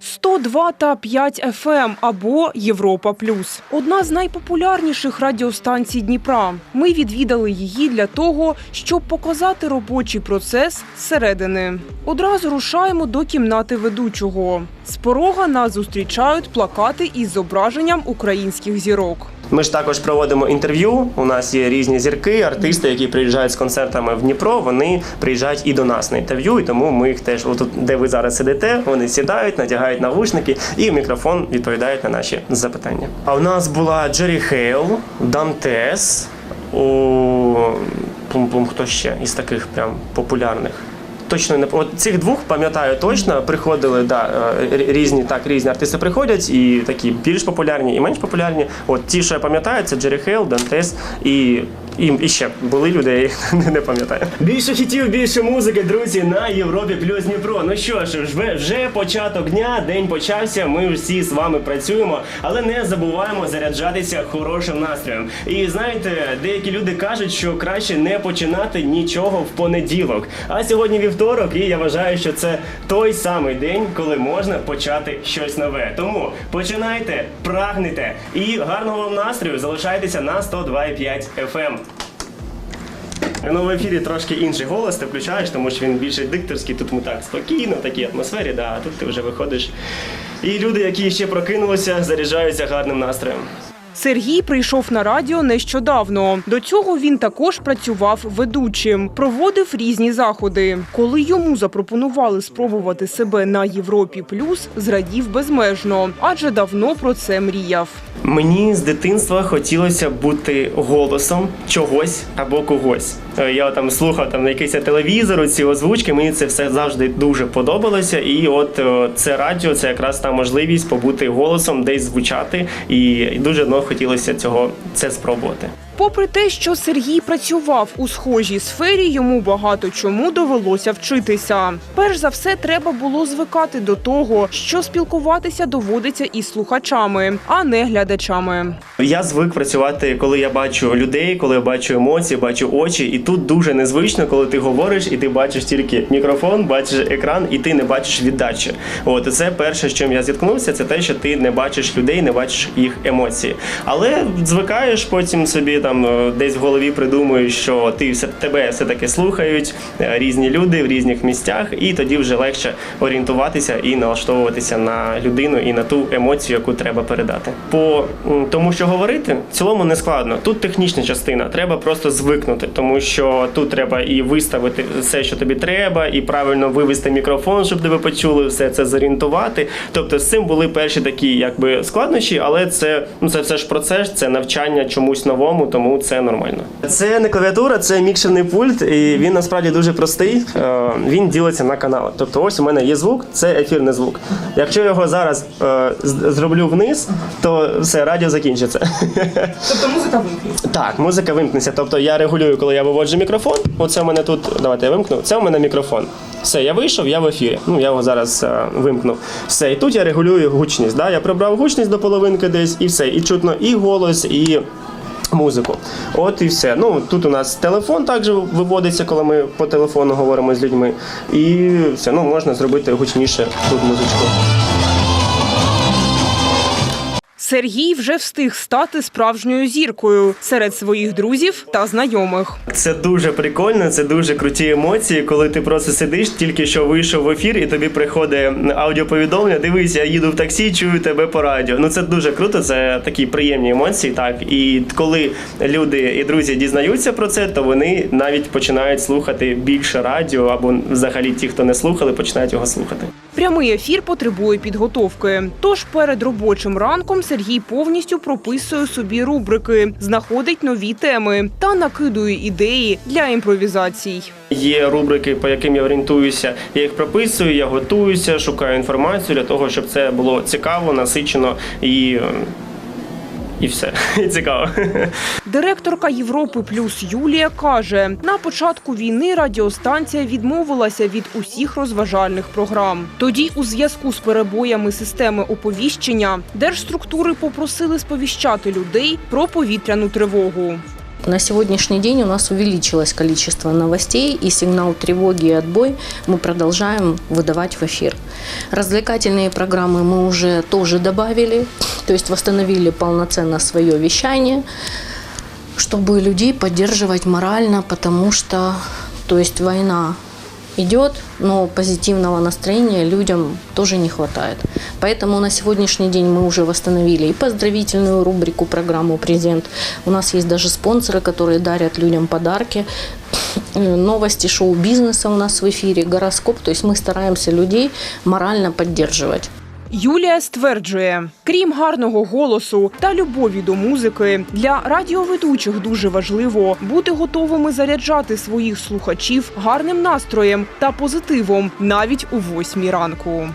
102 та 5 FM або Європа Плюс. Одна з найпопулярніших радіостанцій Дніпра. Ми відвідали її для того, щоб показати робочий процес зсередини. Одразу рушаємо до кімнати ведучого. З порога нас зустрічають плакати із зображенням українських зірок. Ми ж також проводимо інтерв'ю. У нас є різні зірки, артисти, які приїжджають з концертами в Дніпро. Вони приїжджають і до нас на інтерв'ю, і тому ми їх теж отут, де ви зараз сидите, вони сідають, надягають навушники і в мікрофон відповідають на наші запитання. А у нас була Джері Хейл, Дантес, у пум-пум, хто ще із таких прям популярних. Точно не от цих двох пам'ятаю точно. Приходили да е, різні так різні артисти приходять, і такі більш популярні, і менш популярні. От ті, що я пам'ятаю, це Джері Хейл, Дантес і. І, і ще були люди, я їх не, не пам'ятаю. Більше хітів, більше музики, друзі, на Європі плюс Дніпро. Ну що ж, вже, вже початок дня, день почався. Ми всі з вами працюємо, але не забуваємо заряджатися хорошим настроєм. І знаєте, деякі люди кажуть, що краще не починати нічого в понеділок. А сьогодні вівторок, і я вважаю, що це той самий день, коли можна почати щось нове. Тому починайте, прагнете і гарного вам настрою. Залишайтеся на 102,5 FM. Ну, в ефірі трошки інший голос ти включаєш, тому що він більше дикторський. Тут ми так спокійно, в такій атмосфері, да, а тут ти вже виходиш. І люди, які ще прокинулися, заряджаються гарним настроєм. Сергій прийшов на радіо нещодавно. До цього він також працював ведучим, проводив різні заходи. Коли йому запропонували спробувати себе на Європі Плюс, зрадів безмежно, адже давно про це мріяв. Мені з дитинства хотілося бути голосом чогось або когось. Е, Я там слухав там якийсь телевізор, ці озвучки. Мені це все завжди дуже подобалося. І от е, це радіо, це якраз та можливість побути голосом, десь звучати. І дуже хотілося цього це спробувати. Попри те, що Сергій працював у схожій сфері, йому багато чому довелося вчитися. Перш за все, треба було звикати до того, що спілкуватися доводиться із слухачами, а не глядачами. Я звик працювати, коли я бачу людей, коли я бачу емоції, бачу очі, і тут дуже незвично, коли ти говориш, і ти бачиш тільки мікрофон, бачиш екран, і ти не бачиш віддачі. От це перше, з чим я зіткнувся, це те, що ти не бачиш людей, не бачиш їх емоції. Але звикаєш потім собі там е, десь в голові придумуєш, що ти все тебе все таки слухають е, різні люди в різних місцях, і тоді вже легше орієнтуватися і налаштовуватися на людину і на ту емоцію, яку треба передати. По тому, що говорити, в цілому не складно. Тут технічна частина, треба просто звикнути, тому що тут треба і виставити все, що тобі треба, і правильно вивести мікрофон, щоб тебе почули, все це зорієнтувати. Тобто з цим були перші такі якби складнощі, але це ну це все ж процес, це навчання чомусь новому, тому це нормально. Це не клавіатура, це мікшерний пульт, і він насправді дуже простий. Е, Він ділиться на канали. Тобто, ось у мене є звук, це ефірний звук. Якщо його зараз е, зроблю вниз, то все радіо закінчиться. Тобто музика вимкнеться. Так, музика вимкнеться. Тобто я регулюю, коли я виводжу мікрофон. Оце у мене тут. Давайте я вимкну. Це у мене мікрофон. Все, я вийшов, я в ефірі. Ну, я його зараз е, вимкнув. Все, і тут я регулюю гучність. Да? Я прибрав гучність до половинки десь, і все. І чутно і голос, і. Музику, от і все. Ну тут у нас телефон також виводиться, коли ми по телефону говоримо з людьми. І все, ну можна зробити гучніше тут музичку. Сергій вже встиг стати справжньою зіркою серед своїх друзів та знайомих. Це дуже прикольно, це дуже круті емоції, коли ти просто сидиш, тільки що вийшов в ефір, і тобі приходить аудіоповідомлення. Дивись, я їду в таксі, чую тебе по радіо. Ну це дуже круто, це такі приємні емоції. Так і коли люди і друзі дізнаються про це, то вони навіть починають слухати більше радіо, або взагалі ті, хто не слухали, починають його слухати. Прямий ефір потребує підготовки. Тож перед робочим ранком Сергій повністю прописує собі рубрики, знаходить нові теми та накидує ідеї для імпровізацій. Є рубрики, по яким я орієнтуюся. Я їх прописую, я готуюся, шукаю інформацію для того, щоб це було цікаво, насичено і. І все і цікаво. Директорка Європи Плюс Юлія каже: на початку війни радіостанція відмовилася від усіх розважальних програм. Тоді, у зв'язку з перебоями системи оповіщення, держструктури попросили сповіщати людей про повітряну тривогу. На сегодняшний день у нас увеличилось количество новостей, и сигнал тревоги и отбой мы продолжаем выдавать в эфир. Развлекательные программы мы уже тоже добавили, то есть восстановили полноценно свое вещание, чтобы людей поддерживать морально, потому что, то есть война идет, но позитивного настроения людям тоже не хватает. Поэтому на сегодняшний день мы уже восстановили и поздравительную рубрику программу «Презент». У нас есть даже спонсоры, которые дарят людям подарки. Новости шоу-бизнеса у нас в эфире, гороскоп. То есть мы стараемся людей морально поддерживать. Юлія стверджує, крім гарного голосу та любові до музики, для радіоведучих дуже важливо бути готовими заряджати своїх слухачів гарним настроєм та позитивом навіть у восьмій ранку.